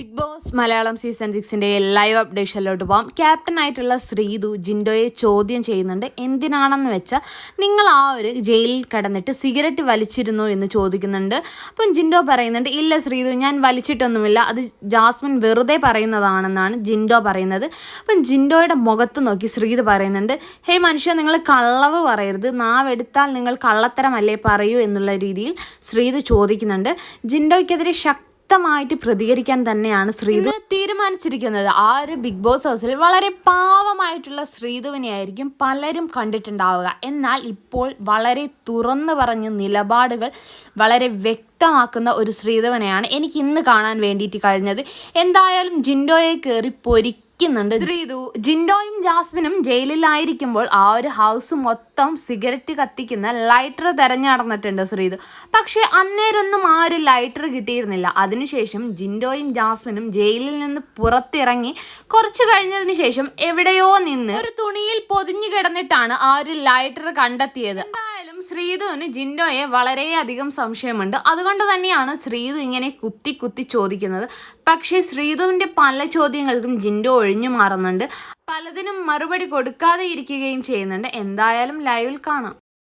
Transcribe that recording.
Big Boss Malayalam season സിക്സിന്റെ live അപ്ഡേഷനിലോട്ട് പോകാം ക്യാപ്റ്റൻ ആയിട്ടുള്ള ശ്രീതു ജിൻഡോയെ ചോദ്യം ചെയ്യുന്നുണ്ട്. എന്തിനാണെന്ന് വെച്ചാൽ നിങ്ങൾ ആ ഒരു ജയിലിൽ കിടന്നിട്ട് സിഗരറ്റ് വലിച്ചിരുന്നു എന്ന് ചോദിക്കുന്നുണ്ട്. അപ്പം ജിൻഡോ പറയുന്നുണ്ട് ഇല്ല ശ്രീതു ഞാൻ വലിച്ചിട്ടൊന്നുമില്ല. അത് ജാസ്മിൻ വെറുതെ പറയുന്നതാണെന്നാണ് ജിൻഡോ പറയുന്നത്. അപ്പം ജിൻഡോയുടെ മുഖത്ത് നോക്കി ശ്രീതു പറയുന്നുണ്ട് ഹേ മനുഷ്യ നിങ്ങൾ കള്ളവ് പറയരുത്. നാവെടുത്താൽ നിങ്ങൾ കള്ളത്തരമല്ലേ പറയൂ എന്നുള്ള രീതിയിൽ ശ്രീതു ചോദിക്കുന്നുണ്ട്. ജിൻഡോയ്ക്കെതിരെ ശക്തി ശക്തമായിട്ട് പ്രതികരിക്കാൻ തന്നെയാണ് ശ്രീതു. തീരുമാനിച്ചിരിക്കുന്നത്. ആ ഒരു ബിഗ് ബോസ് ഹൗസിൽ വളരെ പാവമായിട്ടുള്ള ശ്രീതുവിനെ ആയിരിക്കും പലരും കണ്ടിട്ടുണ്ടാവുക. എന്നാൽ ഇപ്പോൾ വളരെ തുറന്നു പറഞ്ഞ് നിലപാടുകൾ വളരെ വ്യക്തമാക്കുന്ന ഒരു ശ്രീധവനെയാണ് എനിക്ക് ഇന്ന് കാണാൻ വേണ്ടിയിട്ട് കഴിഞ്ഞത്. എന്തായാലും ജിൻഡോയെ കയറി പൊരിക്കുന്നുണ്ട് ശ്രീതു ജിൻഡോയും ജാസ്മിനും ജയിലിലായിരിക്കുമ്പോൾ ആ ഒരു ഹൗസ് മൊത്തം സിഗരറ്റ് കത്തിക്കുന്ന ലൈറ്റർ തെരഞ്ഞു നടന്നിട്ടുണ്ട് ശ്രീതു പക്ഷേ അന്നേരൊന്നും ആ ഒരു ലൈറ്റർ കിട്ടിയിരുന്നില്ല. അതിനുശേഷം ജിൻഡോയും ജാസ്മിനും ജയിലിൽ നിന്ന് പുറത്തിറങ്ങി കുറച്ച് കഴിഞ്ഞതിന് ശേഷം എവിടെയോ നിന്ന് ഒരു തുണിയിൽ പൊതിഞ്ഞു കിടന്നിട്ടാണ് ആ ഒരു ലൈറ്റർ കണ്ടെത്തിയത്. ശ്രീതുവിന് ജിൻഡോയെ വളരെയധികം സംശയമുണ്ട്. അതുകൊണ്ട് തന്നെയാണ് ശ്രീതു ഇങ്ങനെ കുത്തി കുത്തി ചോദിക്കുന്നത്. പക്ഷേ ശ്രീതുവിന്റെ പല ചോദ്യങ്ങൾക്കും ജിൻഡോ ഒഴിഞ്ഞു മാറുന്നുണ്ട്. പലതിനും മറുപടി കൊടുക്കാതെ ഇരിക്കുകയും ചെയ്യുന്നുണ്ട്. എന്തായാലും ലൈവിൽ കാണാം.